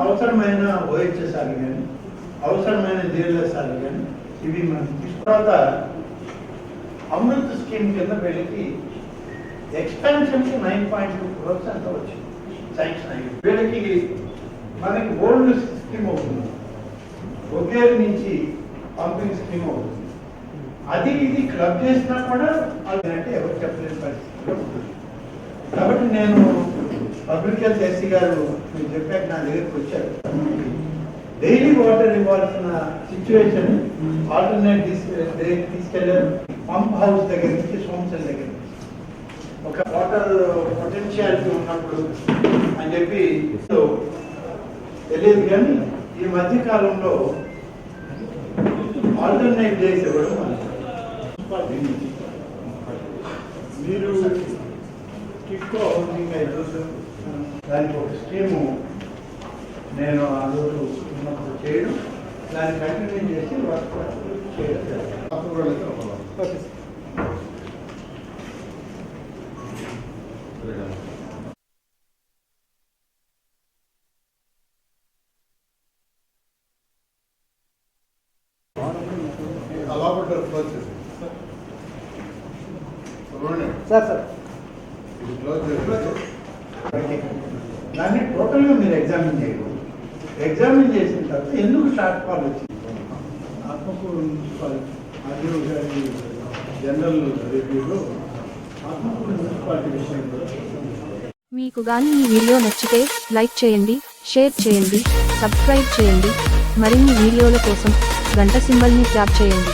అవసరమైన డిఎల్ఎస్ఆర్ కానీ అవసరమైన డిఎల్ఎస్ఆర్ కానీ ఇవి మనం తర్వాత అమృత్ స్కీమ్ కింద వీళ్ళకి ఎక్స్పాన్షన్కి నైన్ పాయింట్ టూ క్రోర్స్ అంత వచ్చింది శాంక్షన్ అయ్యింది వీళ్ళకి మనకి ఓల్డ్ స్కీమ్ అవుతుంది. ఒకేరు నుంచి పంపింగ్ స్కీమ్ అవుతుంది. అది ఇది క్లబ్ చేసినా కూడా అది అంటే ఎవరు చెప్పలేని పరిస్థితిలో ఉంటుంది. కాబట్టి నేను పబ్లిక్ హెల్త్ ఎస్సీ గారు మీరు చెప్పాక నా దగ్గరికి వచ్చారు. డైలీ వాటర్ ఇవ్వాల్సిన సిచ్యువేషన్ ఆల్టర్నేట్ తీసుకెళ్ళారు. పంప్ హౌస్ దగ్గర నుంచి సోమసల్ దగ్గర నుంచి. ఒక వాటర్ పొటెన్షియాలిటీ ఉన్నప్పుడు అని చెప్పి సో తెలియదు కానీ ఈ మధ్య కాలంలో ఆల్టర్నేట్ డేస్ ఇవ్వడం మీరు టిక్కో హౌసింగ్ అయిపోతుంది దానికి ఒక స్కీము నేను ఆ రోజు ఉన్నప్పుడు చేయడం. దాన్ని కంటిన్యూ చేసి వర్క్ చేయడం సార్. సార్ దాన్ని టోటల్గా మీరు ఎగ్జామిన్ చేయకూడదు. ఎగ్జామిన్ చేసిన తర్వాత ఎందుకు షార్ట్ ఫాల్ వచ్చింది? ఆత్మకూరు మున్సిపల్ ఆర్డీఓ గారి జనరల్ రివ్యూలో ఆత్మకూరు మున్సిపాలిటీ విషయంలో మీకు గాని ఈ వీడియో నచ్చితే లైక్ చేయండి షేర్ చేయండి సబ్స్క్రైబ్ చేయండి మరిన్ని వీడియోల కోసం గంట సింబల్ని ట్యాప్ చేయండి.